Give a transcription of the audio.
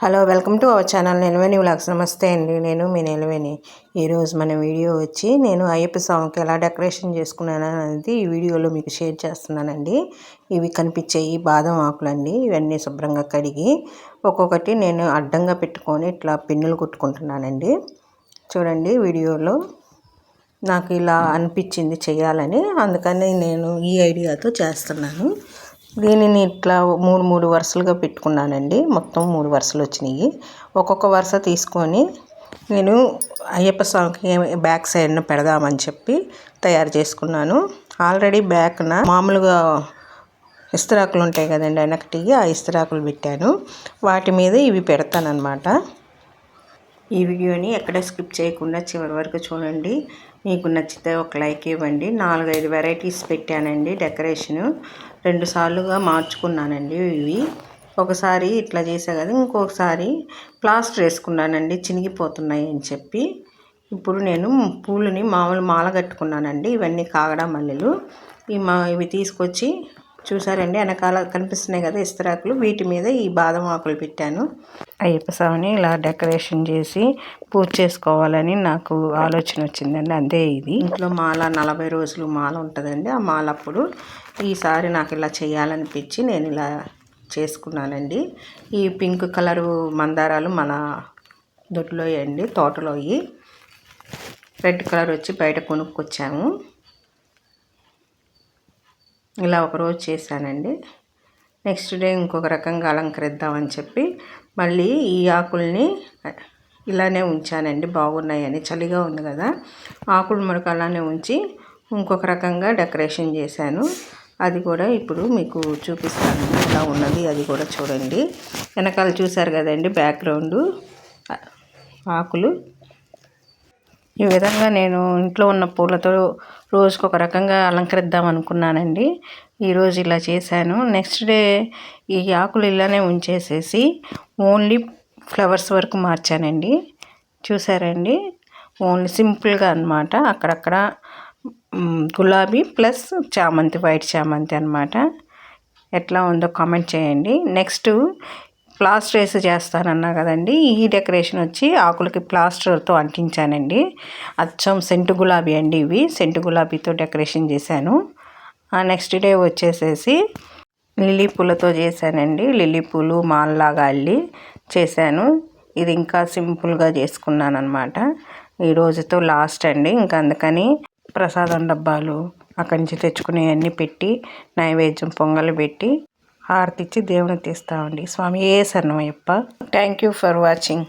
Hello welcome to our channel Nelaveni vlogs. నమస్తే అండి నేను మీ నెలవేణి. ఈరోజు మన వీడియో వచ్చి నేను అయ్యప్ప స్వామికి ఎలా డెకరేషన్ చేసుకున్నాను అనేది ఈ వీడియోలో మీకు షేర్ చేస్తున్నానండి. ఇవి కనిపించే ఈ బాదం ఆకులండి ఇవన్నీ శుభ్రంగా కడిగి ఒక్కొక్కటి నేను అడ్డంగా పెట్టుకొని ఇట్లా పిన్నులు కుట్టుకుంటున్నానండి. చూడండి వీడియోలో నాకు ఇలా అనిపించింది చేయాలని అందుకని నేను ఈ ఐడియాతో చేస్తున్నాను. దీనిని ఇట్లా మూడు మూడు వరుసలుగా పెట్టుకున్నానండి. మొత్తం మూడు వరుసలు వచ్చినాయి. ఒక్కొక్క వరుస తీసుకొని నేను అయ్యప్ప స్వామికి బ్యాక్ సైడ్ను పెడదామని చెప్పి తయారు చేసుకున్నాను. ఆల్రెడీ బ్యాక్న మామూలుగా ఇస్తరాకులు ఉంటాయి కదండి వెనకటి ఆ ఇస్తరాకులు పెట్టాను. వాటి మీద ఇవి పెడతానమాట ఈ వీడియోని ఎక్కడ స్కిప్ చేయకుండా చివరి వరకు చూడండి. మీకు నచ్చితే ఒక లైక్ ఇవ్వండి. నాలుగైదు వెరైటీస్ పెట్టానండి డెకరేషను. రెండు సార్లుగా మార్చుకున్నానండి ఇవి. ఒకసారి ఇట్లా చేసా కదా ఇంకొకసారి ప్లాస్టర్ వేసుకున్నానండి చినిగిపోతున్నాయి అని చెప్పి. ఇప్పుడు నేను పూలని మామూలు మాల కట్టుకున్నానండి ఇవన్నీ కాగడా మల్లెలు ఈ మా ఇవి తీసుకొచ్చి చూసారండి వెనకాల కనిపిస్తున్నాయి కదా ఇస్తరాకులు వీటి మీద ఈ బాదం ఆకులు పెట్టాను. అయ్యప్ప స్వామిని ఇలా డెకరేషన్ చేసి పూజ చేసుకోవాలని నాకు ఆలోచన వచ్చిందండి. అదే ఇది. ఇంట్లో మాల నలభై రోజులు మాల ఉంటుందండి. ఆ మాల అప్పుడు ఈసారి నాకు ఇలా చేయాలనిపించి నేను ఇలా చేసుకున్నానండి. ఈ పింక్ కలరు మందారాలు మన దొడ్లో అండి తోటలో రెడ్ కలర్ వచ్చి బయట కొనుక్కొచ్చాము. ఇలా ఒకరోజు చేశానండి. నెక్స్ట్ డే ఇంకొక రకంగా అలంకరిద్దామని చెప్పి మళ్ళీ ఈ ఆకుల్ని ఇలానే ఉంచానండి బాగున్నాయని. చలిగా ఉంది కదా. ఆకులు మురక అలానే ఉంచి ఇంకొక రకంగా డెకరేషన్ చేశాను. అది కూడా ఇప్పుడు మీకు చూపిస్తాను. ఎలా ఉన్నది అది కూడా చూడండి. వెనకాల చూసారు కదండి బ్యాక్గ్రౌండు. ఆకులు. ఈ విధంగా నేను ఇంట్లో ఉన్న పూలతో రోజుకు ఒక రకంగా అలంకరిద్దాం అనుకున్నానండి. ఈరోజు ఇలా చేశాను. నెక్స్ట్ డే ఈ ఆకులు ఇలానే ఉంచేసేసి ఓన్లీ ఫ్లవర్స్ వరకు మార్చానండి. చూసారండి? ఓన్లీ సింపుల్గా అనమాట అక్కడక్కడ గులాబీ ప్లస్ చామంతి వైట్ చామంతి అనమాట ఎట్లా ఉందో కామెంట్ చేయండి. నెక్స్ట్ ప్లాస్టర్ వేసి చేస్తానన్నా కదండి ఈ డెకరేషన్ వచ్చి ఆకులకి ప్లాస్టర్తో అంటించానండి. అచ్చం సెంటు గులాబీ అండి ఇవి. సెంటు గులాబీతో డెకరేషన్ చేశాను. నెక్స్ట్ డే వచ్చేసేసి లిల్లీ పూలతో చేశానండి. లిల్లీ పూలు మాల్లాగా అల్లి చేశాను. ఇది ఇంకా సింపుల్గా చేసుకున్నాను అనమాట ఈ రోజుతో లాస్ట్ అండి. ఇంకా అందుకని ప్రసాదం డబ్బాలు అక్కడి నుంచి తెచ్చుకునేవన్నీ పెట్టి నైవేద్యం పొంగలు పెట్టి హారతిచ్చి దేవుని తీస్తామండి. స్వామి ఏ సన్నమయ్యప్ప థ్యాంక్ యూ ఫర్ వాచింగ్